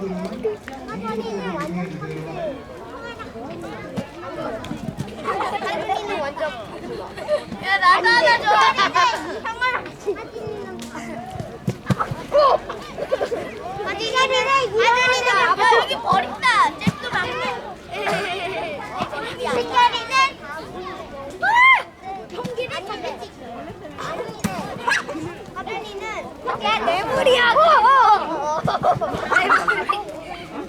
할머니는 완전 참새. 할머니는 완전. 야 나도 하나 줘. 같이. 아저씨는 아저씨는 아빠 여기 버린다. 잭도 막네. 승결이는 경기를 하빈이는 야 뇌물이야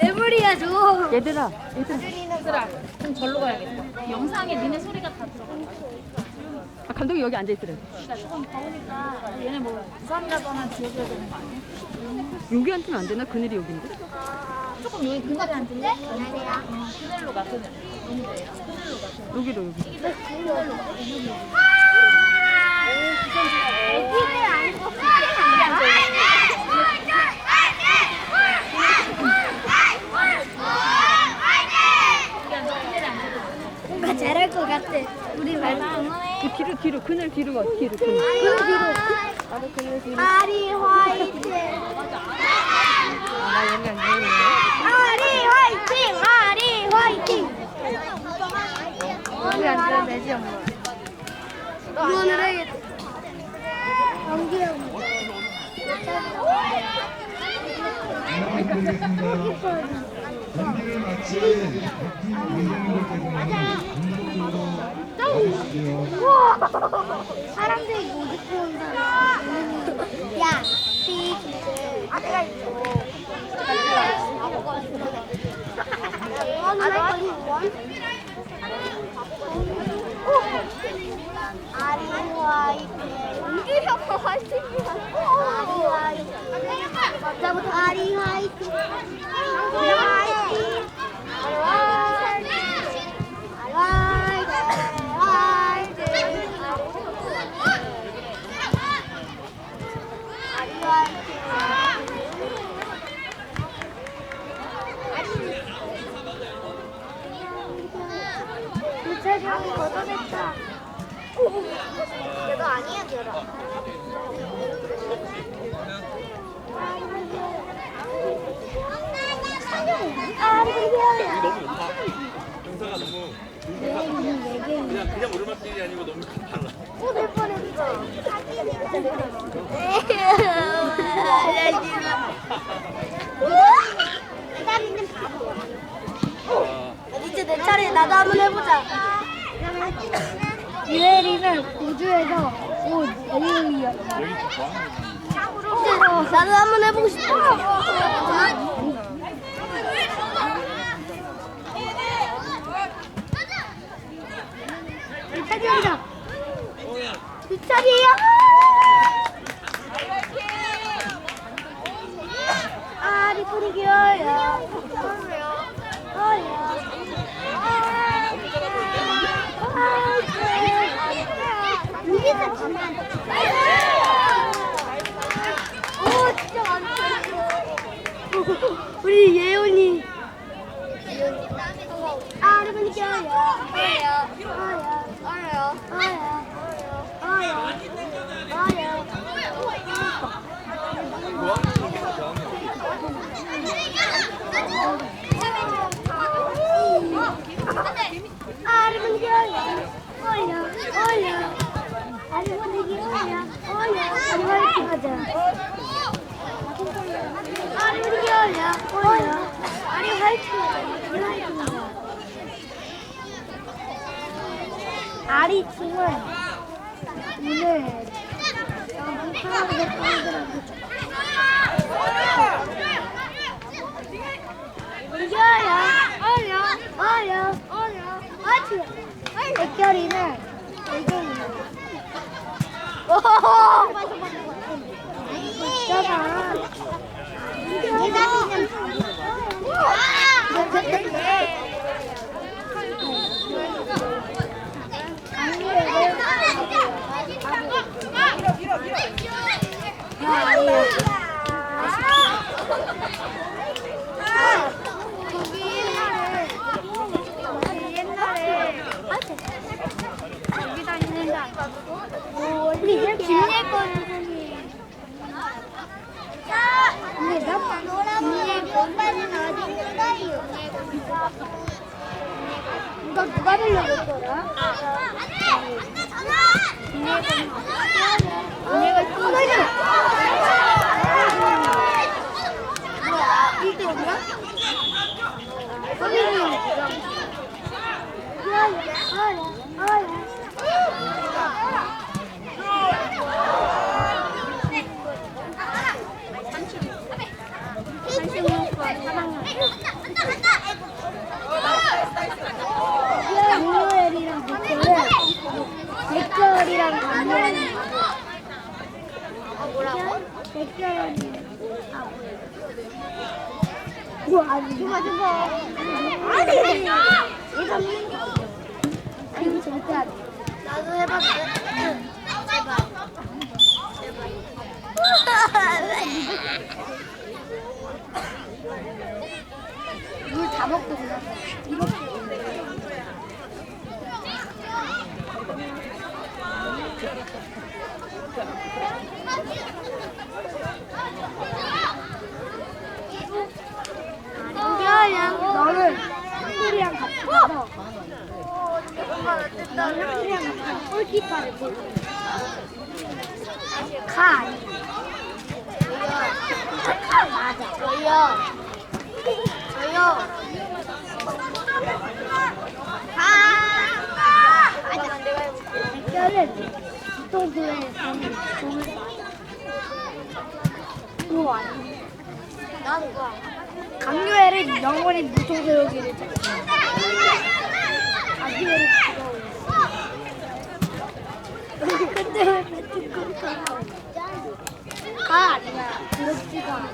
뇌물이야 줘 얘들아, 얘들아. 얘들아, 좀 절로 가야겠다. 영상에 니네 소리가 다 들어가. 아, 감독이 여기 앉아 있으래. 나 조금 더우니까 얘네 뭐 부산이라거나 지어줘야 되는 거 아니야? 여기 앉으면 안 되나? 그늘이 여긴데? 조금 여기 그늘에 앉을래? 아니야. 그늘로 가, 그늘. 여기로, 여기. 애기를 안고 잘할 것 같아. 우리 말도 그 뒤로, 뒤로, 그늘 뒤로 가, 뒤로, 그늘. 그늘 뒤로. 그늘 뒤로. 아리 화이팅. 아, 여기 앉아 있네. 아리 화이팅. 아리 화이팅. 우리 앉아도 되지 엄마. 응원을 해야겠다. 연기 형. 경기를 마친! 사람들이 모두 온 사람. 야, 삐. 아, 내가 있어. 아, 너할 거니, 원? 아리 화이팅. 아리 화이팅. 주차장이 걷어냈다. 그거 아니야, 결혼. 아, 그래요. 너무 높아. 경사가 너무 그냥 그냥 오르막길이 아니고 너무 가팔라. 될 뻔했어. 나는 바보야. 이제 내 차례 나도 한번 해보자. 유혜리는 우주에서 온. 여기 좋아. 나도 한번 해보고 싶어. 차 여기서 가면 오 진짜 많다. 우리 예원이. 아리 뿌리기어요. 어요. 어요. 어요. 어요. 어요. 어요. 아르몬이 올려 올려 올려 아르몬이 올려 올려 아리 화이팅 하자 아르몬이 올려 올려 아리 화이팅 하자 아리 화이팅 하자 아리 춤을 오늘 여기 사람들 팬들한테 이겨요. 어려, 어려, 어려, 어려. 백결이는 애견이야. 오호호. 있잖아. 대답이 는거기 옛날에 거기 옛날에 여기 다니는 데 아니고 우리 김예건 선생님 근데 나 김예건 누가 들려줬더라? 얘가 뭐야? 1대0이야? 선생님 일요일이랑 백절은 백절이랑 감사합니다. 뭐라고? 백절이 아 뭐 아니 이거 아니 절대. 물다 먹고 그냥 이렇게. 그냥 너는 한글이랑 같이 가서 너는 한글이랑 같이 골키퍼를 보고 가 아니야 가 맞아. 저요. 저요. 가! 맞아 백절은 보통 교회에 가면 돈을 그거 아니야? 나도 그거 알아. 강요회를 영원히 무통세우기를 강요회를 들어오고 근데 왜 배트콘 가 아니야 그렇지가 않아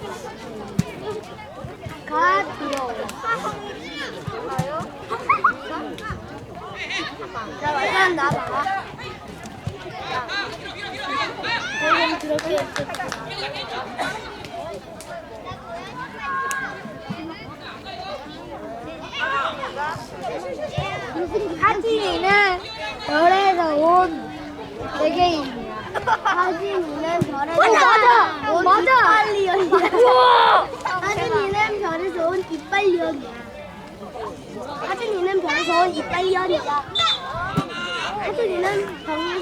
가 가요? 자 일단 나봐 저희는 그렇게 하진이는 별에서 온 세계인이야. 하진이는 별에서 맞아, 온 맞아. 이빨리언이야. 하진이는 별에서 온 이빨리언이야. 하진이는 별에서 온 이빨리언이야. 하진이는 병.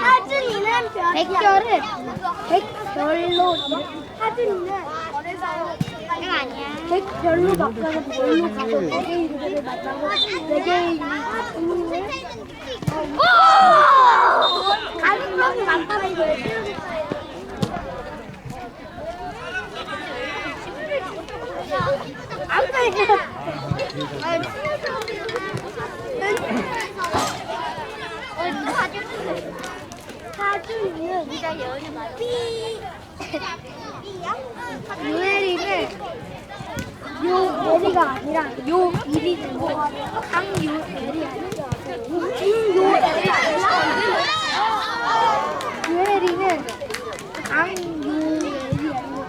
하진이는 별, 백별은 백별로 하진이는 별에서 온 아니야. 백 별로 바꿔서 별로 가서 네개 이름을 만나고 네개 이름을 가는 놈이 많다는 이거예요. 안 돼. 사준이는 네가 여기 맞 아. 유혜리는 요 예리가 아니라 요 일이 되고 강요 예리 아니라 중요 예리 아니라 유혜리는 강요 예리 아니고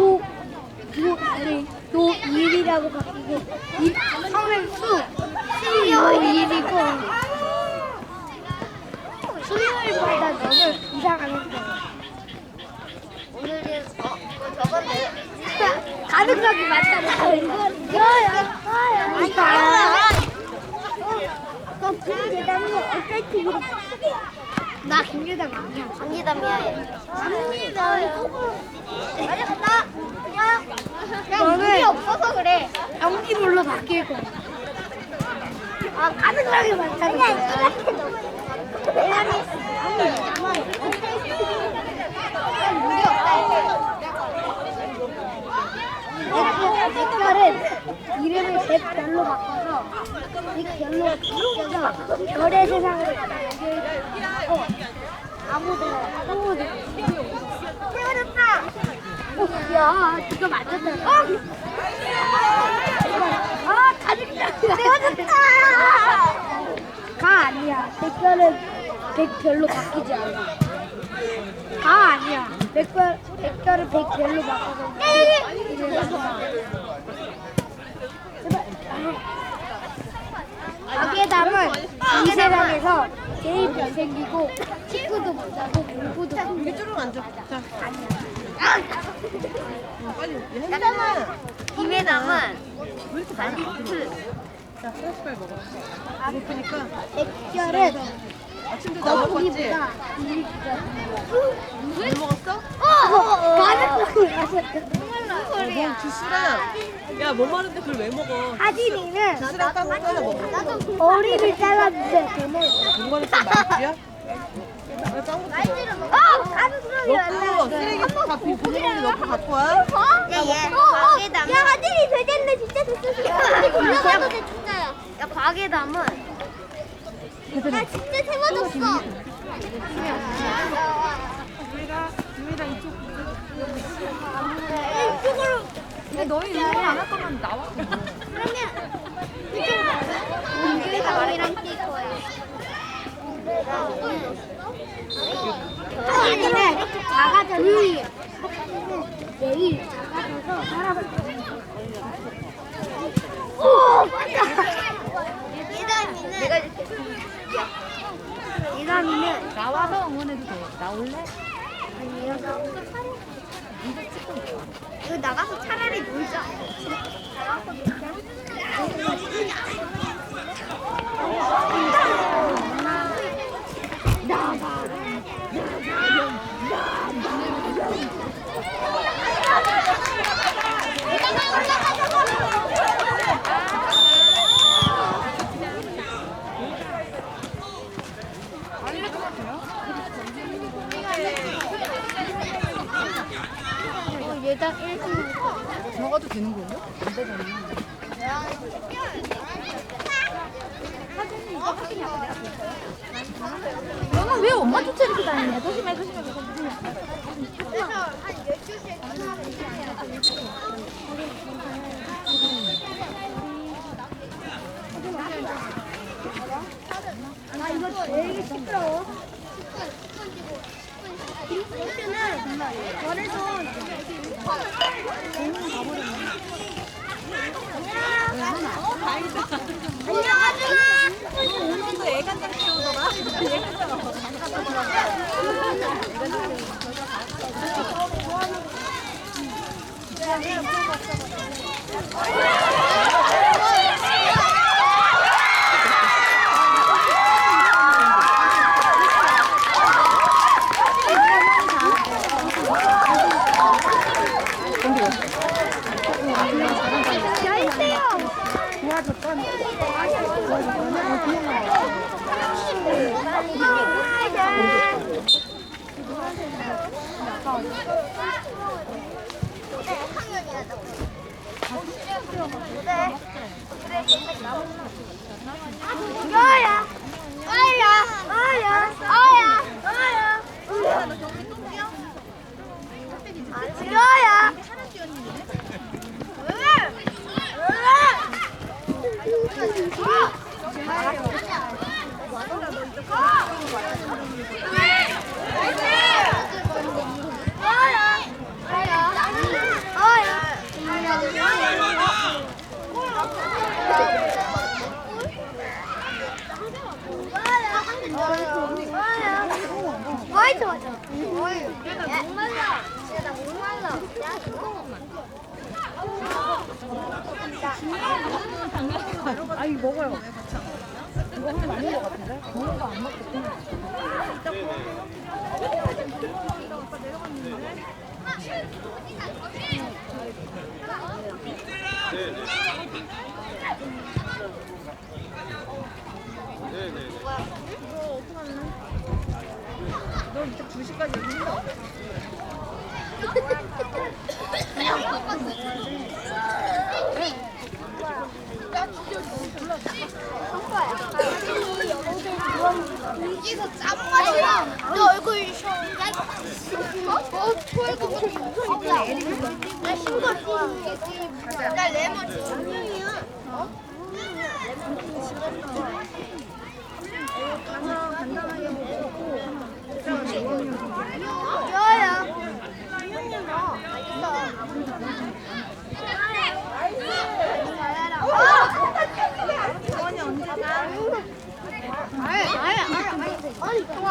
요요 예리 요 일이라고 바뀌고 이 성은 수 수요 일이고 수요일보다 너는 이상하게 생겼 어. 어, 저건 가능성이 많잖아. 이건 야야 야야. 너 김계담이 어떻게 그래? 나 김계담 아니야. 강계담이야. 강계담. 알겠다. 야. 너는 없어서 그래. 연기물로 바뀔 거야. 아 가능성이 많다는 거야. 무리 없다. 백별은 이름을 백별로 바꿔서 백별로 바꿔서 별의 세상으로 가자. 어, 아무데나. 태어났다. 어, 야, 이거 맞았다. 어? 아, 가득다. 태어났다. 가 아니야. 백별은 백별로 바뀌지 않아. 가 아니야. 백별 백별을 백별로 바꿔서. 가게담은 이 세상에서 제일 잘생기고 친구도 못하고 공부도. 이쪽으로 앉아. 자, 아니야. 빨리 많이 안 들어? 자, 프레시빨 먹어. 배고프니까 백결은 아침도 다 먹었지? 물 먹었어? 어, 맞았어. 뭐 주스랑 야뭐 많은데 그걸 왜 먹어? 하진이는 주스랑 빵 잘라 먹어. 머리를 잘라주세요. 저는. 이거는 좀 맛있지야? 왜 빵부터 먹어? 어, 가슴이 먹고 쓰레기 다 비닐에 넣고 갖고 와. 야, 얘. 과게담. 야, 하진이 되겠네. 진짜 됐어. 올라가도 돼, 진짜야. 야, 과게담은. 나 진짜 세워줬어. 우리가 유미랑 이쪽. 이쪽으로. 근데 너희 이거 안할 거면 나와. 그러면 이쪽으로. 여기가 머리랑 뛸 거야. 하진이는 작아져서. 내일 작아져서 살아볼 거야. 오, 맞다. 예담이는 내가 이렇게. 예담이는 나와서 응원해도 돼. 나올래? 아니요. 이거 나가서 차라리 놀자. 예담 1등. 들어가도 되는 거예요? 너는 왜 엄마 쫓아 이렇게 다니냐? 조심해, 조심해, 조심해. 그래서 한 12시에 아 이거 되게 시끄러워. 김치는 절에서 안녕 하준아. 오늘도 애간장 키우더라. 열세요. 어야, 어야, 어야, 어야, 어야. 어야. 어이 좋아 좋아. 어이. 야, 목말라. 진짜 나 목말라. 야, 아 이거 먹어요. 이거 하면 많은 거 같은데? 먹는 거안 먹고. 너 이제 2시까지 여기 있어. 여기서 짠맛이랑 너 얼굴 셔. 어? 토해고 나 싱거 나 레몬 분명이야. 좋아요. 아니, 야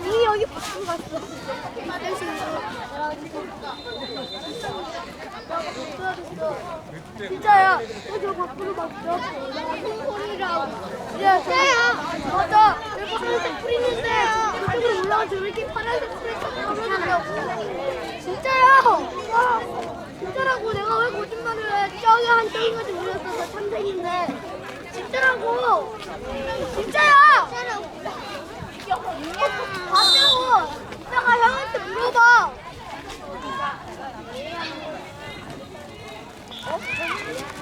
나 공이 여기 밖으로 갔어. 진짜야. 어, 저 밖으로 갔어. 콩콩이라고. 야, 저야. 맞아. 여기 파란색 풀 있는데 저쪽으로 올라가 저렇게 파란색 풀이 떨어진다고. 진짜야. 와, 진짜라고. 내가 왜 거짓말을 해? 저기 한 저기까지 올렸어. 참새인데. 진짜라고. 진짜야. 봤다고. 이따가 형한테 물어봐. 손